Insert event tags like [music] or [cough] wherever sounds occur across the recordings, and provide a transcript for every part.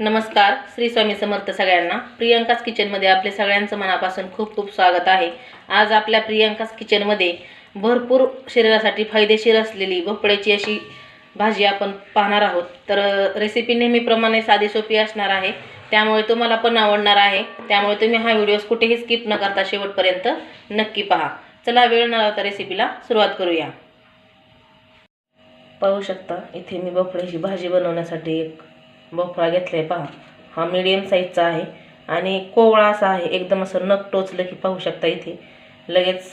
नमस्कार श्री स्वामी समर्थ सगळ्यांना. प्रियंकाच किचनमध्ये आपले सगळ्यांचं मनापासून खूप खूप स्वागत आहे. आज आपल्या प्रियंकाच किचनमध्ये भरपूर शरीरासाठी फायदेशीर असलेली भोपळ्याची अशी भाजी आपण पाहणार आहोत. तर रेसिपी नेहमीप्रमाणे साधी सोपी असणार आहे. त्यामुळे तुम्हाला पण आवडणार आहे. त्यामुळे तुम्ही हा व्हिडिओ कुठेही स्किप न करता शेवटपर्यंत नक्की पहा. चला वेळ न लावता रेसिपीला सुरुवात करूया. पाहू शकता इथे मी भोपळ्याची भाजी बनवण्यासाठी एक भोपळा घेतला आहे पहा. हा मिडियम साईजचा आहे आणि कोवळा असा आहे. एकदम असं नख टोचलं की पाहू शकता इथे. लगेच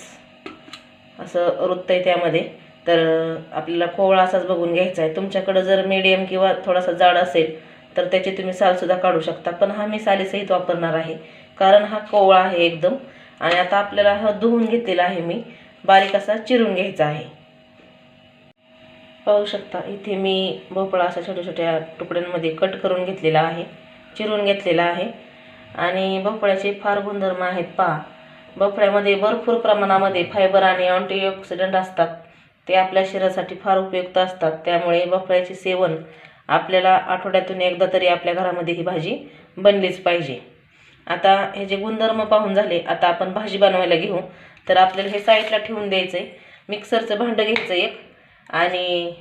असं वृत्त आहे त्यामध्ये. तर आपल्याला कोवळा असाच बघून घ्यायचा आहे. तुमच्याकडं जर मिडियम किंवा थोडासा जाड असेल तर त्याची तुम्ही सालसुद्धा काढू शकता. पण हा मी सालीसहित वापरणार आहे. कारण हा कोवळा आहे एकदम. आणि आता आपल्याला हा धुवून घेतलेला आहे मी. बारीक असा चिरून घ्यायचा आहे. पाहू शकता. इथे मी भोपळा असा छोट्या छोट्या तुकड्यांमध्ये कट करून घेतलेला आहे चिरून घेतलेला आहे. आणि भोपळ्याचे फार गुणधर्म आहेत पहा. भोपळ्यामध्ये भरपूर प्रमाणामध्ये फायबर आणि अँटीऑक्सिडंट असतात. ते आपल्या शरीरासाठी फार उपयुक्त असतात. त्यामुळे भोपळ्याचे सेवन आपल्याला आठवड्यातून एकदा तरी आपल्या घरामध्ये ही भाजी बनलीच पाहिजे. आता हे जे गुणधर्म पाहून झाले आता आपण भाजी बनवायला घेऊ. तर आपल्याला हे साईडला ठेवून द्यायचं आहे मिक्सरचं भांडं घ्यायचं एक. आणि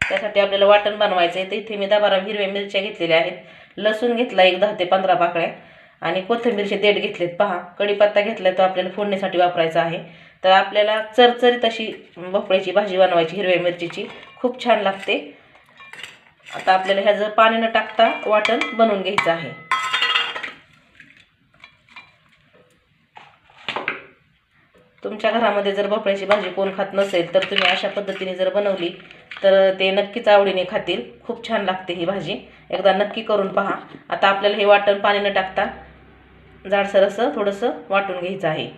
त्यासाठी आपल्याला वाटण बनवायचं आहे तर इथे मी दहा बारा हिरव्या मिरच्या घेतलेल्या आहेत. लसूण घेतला एक दहा ते पंधरा पाकळ्या. आणि कोथिंबीरचे देठ घेतलेत. पहा कढीपत्ता घेतला तो आपल्याला फोडणीसाठी वापरायचा आहे. तर आपल्याला चरचरीत अशी भोपळ्याची भाजी बनवायची हिरव्या मिरचीची. खूप छान लागते. आता आपल्याला ह्याचं पाणी न टाकता वाटण बनवून घ्यायचं आहे. तुमच्या घरामध्ये जर भोपळ्याची भाजी कोण खात नसेल तर तुम्ही अशा पद्धतीने जर बनवली तर ते नक्कीच आवडीने खातील. खूप छान लागते ही भाजी. एकदा नक्की करून पहा. आता आपल्याला हे वाटण पाणी न टाकता. जाडसर असं थोडंसं वाटून घ्यायचं आहे.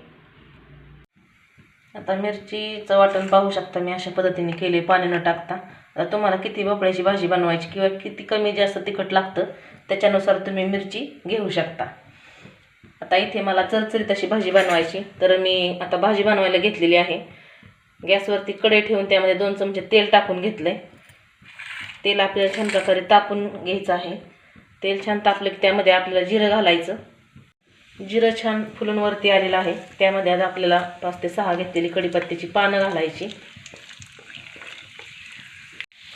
आता मिरचीचं वाटण पाहू शकता मी अशा पद्धतीने केले पाणी न टाकता तुम्हाला किती भोपळ्याची भाजी बनवायची किंवा किती कमी जास्त तिखट लागतं त्याच्यानुसार तुम्ही मिरची घेऊ शकता. आता इथे मला चरचरीत अशी भाजी बनवायची. तर मी आता भाजी बनवायला घेतलेली आहे. गॅसवरती कढई ठेवून त्यामध्ये दोन चमचे तेल टाकून घेतलं आहे तेल आपल्याला छान प्रकारे तापून घ्यायचं आहे. तेल छान तापलं की त्यामध्ये आपल्याला जिरं घालायचं. जिरं छान फुलूनवरती आलेलं आहे. त्यामध्ये आज आपल्याला पाच ते सहा घेतलेली कढीपत्त्याची पानं घालायची.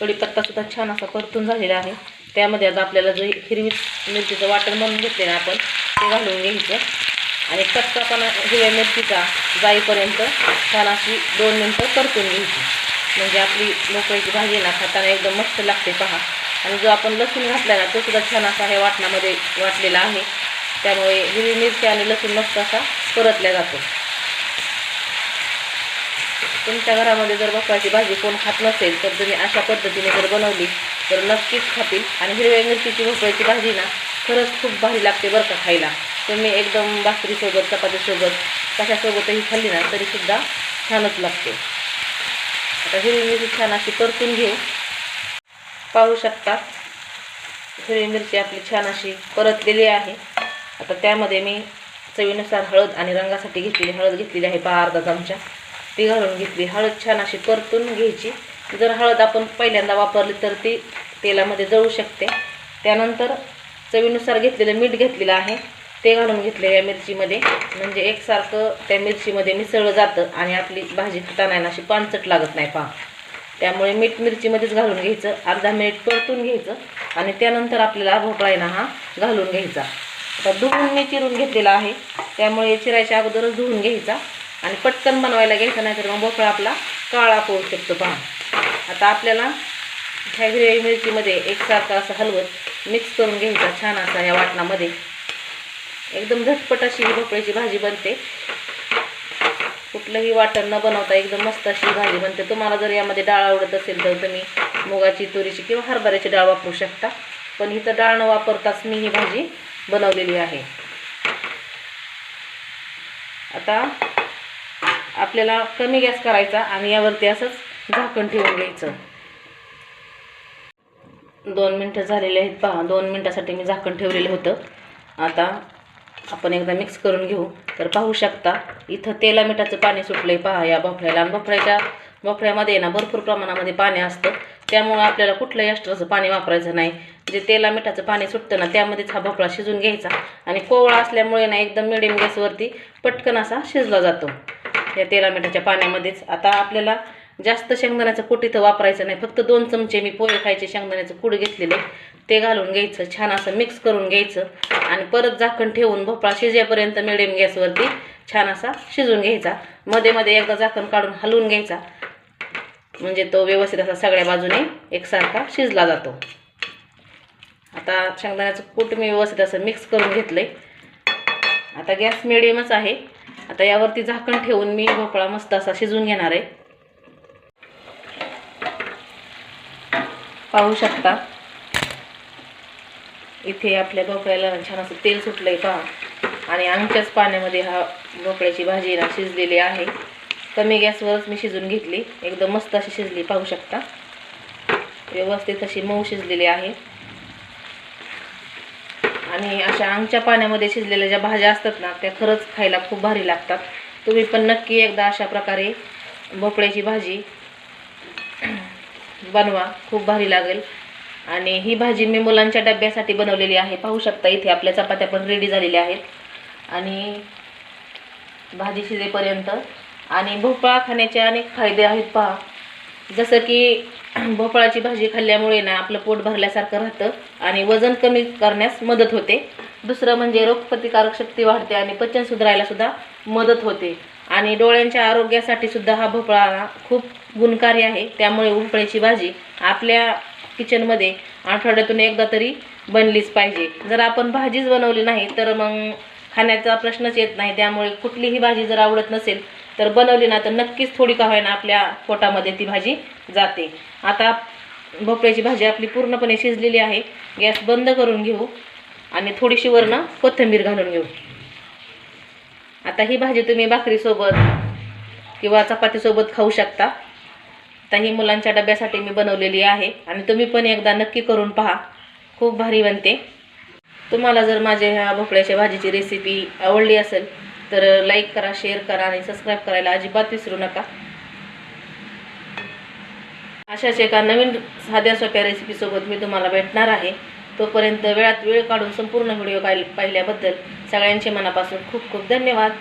कढीपत्तासुद्धा छान असा परतून झालेला आहे. त्यामध्ये आज आपल्याला जे हिरवी मिरचीचं वाटण म्हणून घेतले ना आपण. ते घालून घ्यायचं. आणि कच्चापणा हिरव्या मिरचीचा जाईपर्यंत छान अशी दोन मिनटं परतून घ्यायची. म्हणजे आपली मोकळीची भाजी ना खाताना एकदम मस्त लागते पहा. आणि जो आपण लसूण घातला ना तो सुद्धा छान असा ह्या वाटणामध्ये वाटलेला आहे. त्यामुळे हिरवी मिरची आणि लसूण मस्त असा परतल्या जातो. तुमच्या घरामध्ये जर बकराची भाजी कोण खात नसेल तर तुम्ही अशा पद्धतीने जर बनवली तर नक्कीच खातील. आणि हिरव्या मिरचीची भोपळ्याची भाजी ना खरंच खूप भारी लागते बरं का खायला. तुम्ही एकदम भाकरीसोबत चपातीसोबत कशासोबतही खाल्ली ना तरीसुद्धा छानच लागते. आता हिरवी मिरची छान अशी परतून घेऊ. पाहू शकता हिरवी मिरची आपली छान अशी परतलेली आहे. आता त्यामध्ये मी चवीनुसार हळद आणि रंगासाठी घेतलेली हळद घेतलेली आहे पहा अर्धा चमचा. ती घालून घेतली हळद छान अशी परतून घ्यायची. जर हळद आपण पहिल्यांदा वापरली तर ती तेलामध्ये जळू शकते. त्यानंतर चवीनुसार घेतलेलं मीठ घेतलेलं आहे. ते घालून घेतले या मिरचीमध्ये. म्हणजे एकसारखं त्या मिरचीमध्ये मिसळलं जातं आणि आपली भाजी खाताना ना अशी पानचट लागत नाही पहा. त्यामुळे मीठ मिरचीमध्येच घालून घ्यायचं. अर्धा मिनिट परतून घ्यायचं आणि त्यानंतर आपल्याला भोपळा आहे ना हा घालून घ्यायचा. आता धुवून मी चिरून घेतलेला आहे. त्यामुळे चिरायच्या अगोदरच धुवून घ्यायचा आणि पटकन बनवायला घ्यायचा नाही तर मग भोपळा आपला काळा पोहू शकतो पहा. आता आपल्याला ह्या हिरव्या मिरचीमध्ये एकसारखं असं हलवत मिक्स करून घ्यायचा छान असा या वाटणामध्ये. एकदम झटपट अशी ही भोपळ्याची भाजी बनते. कुठलंही वाटण न बनवता एकदम मस्त अशी भाजी बनते. तुम्हाला जर यामध्ये डाळ आवडत असेल तर तुम्ही मुगाची तुरीची किंवा हरभऱ्याची डाळ वापरू शकता. पण इथं डाळ न वापरताच मी ही भाजी बनवलेली आहे. आता आपल्याला कमी गॅस करायचा आणि यावरती असंच झाकण ठेवून घ्यायचं. दोन मिनटं झालेले आहेत पहा. दोन मिनटासाठी मी झाकण ठेवलेलं होतं. आता आपण एकदा मिक्स करून घेऊ. तर पाहू शकता इथं तेला मिठाचं पाणी सुटलं आहे पहा. या भोपळ्याला आणि भोपळ्याच्या भोपळ्यामध्ये ना भरपूर प्रमाणामध्ये पाणी असतं. त्यामुळं आपल्याला कुठलंही एक्स्ट्राचं पाणी वापरायचं नाही. जे तेला मिठाचं पाणी सुटतं ना त्यामध्येच हा भोपळा शिजून घ्यायचा. आणि कोवळा असल्यामुळे ना एकदम मिडियम गॅसवरती पटकन असा शिजला जातो. या तेला मिठाच्या पाण्यामध्येच. आता आपल्याला जास्त शेंगदाण्याचं कूट इथं वापरायचं नाही. फक्त दोन चमचे मी पोहे खायचे शेंगदाण्याचं कूट घेतलेले. ते घालून घ्यायचं छान असं मिक्स करून घ्यायचं. आणि परत झाकण ठेवून भोपळा शिजेपर्यंत मिडियम गॅसवरती छान असा शिजून घ्यायचा. मध्ये मध्ये एकदा झाकण काढून हलवून घ्यायचा. म्हणजे तो व्यवस्थित असा सगळ्या बाजूने एकसारखा शिजला जातो. आता शेंगदाण्याचं कूट मी व्यवस्थित असं मिक्स करून घेतलं आहे आता गॅस मिडियमच आहे. आता यावरती झाकण ठेवून मी भोपळा मस्त असा शिजून घेणार आहे. पाहू शकता. इथे आपल्या भोपळ्याला छान असं तेल सुटलं आहे पहा. आणि आमच्याच पाण्यामध्ये हा भोपळ्याची भाजी ना शिजलेली आहे. कमी गॅसवरच मी शिजून घेतली. एकदम मस्त अशी शिजली पाहू शकता. व्यवस्थित अशी मऊ शिजलेली आहे. आणि अशा आमच्या पाण्यामध्ये शिजलेल्या ज्या भाज्या असतात ना त्या खरंच खायला खूप भारी लागतात. तुम्ही पण नक्की एकदा अशा प्रकारे भोपळ्याची भाजी बनवा खूप भारी लागेल. आणि ही भाजी मी मुलांच्या डब्यासाठी बनवलेली आहे. पाहू शकता इथे आपल्या चपात्या पण रेडी झालेल्या आहेत. आणि भाजी शिजेपर्यंत. आणि भोपळा खाण्याचे अनेक फायदे आहेत पहा. जसं की [clears throat] भोपळाची भाजी खाल्ल्यामुळे ना आपलं पोट भरल्यासारखं राहतं आणि वजन कमी करण्यास मदत होते. दुसरं म्हणजे रोगप्रतिकारक शक्ती वाढते आणि पचन सुधारायला सुद्धा मदत होते. आणि डोळ्यांच्या आरोग्यासाठी सुद्धा हा भोपळा खूप गुणकारी आहे. त्यामुळे भोपळ्याची भाजी आपल्या किचनमध्ये आठवड्यातून एकदा तरी बनलीच पाहिजे. जर आपण भाजीच बनवली नाही तर मग खाण्याचा प्रश्नच येत नाही. त्यामुळे कुठलीही भाजी जर आवडत नसेल तर बनवली ना तर नक्कीच थोडी का होईना आपल्या पोटामध्ये ती भाजी जाते. आता भोपळ्याची भाजी आपली पूर्णपणे शिजलेली आहे. गॅस बंद करून घेऊ आणि थोडीशी वरनं कोथिंबीर घालून घेऊ. आता ही भाजी तुम्ही भाकरीसोबत किंवा चपातीसोबत खाऊ शकता. आता ही मुलांच्या डब्यासाठी मी बनवलेली आहे आणि तुम्ही पण एकदा नक्की करून पहा. खूप भारी बनते. तुम्हाला जर माझ्या ह्या भोपळ्याच्या भाजीची रेसिपी आवडली असेल तर लाईक करा शेअर करा आणि सबस्क्राईब करायला अजिबात विसरू नका. अशाच एका नवीन साध्या सोप्या रेसिपीसोबत मी तुम्हाला भेटणार आहे. तोपर्यंत वेळात वेळ काढून संपूर्ण व्हिडिओ पाहिल्याबद्दल सगळ्यांचे मनापासून खूप खूप धन्यवाद.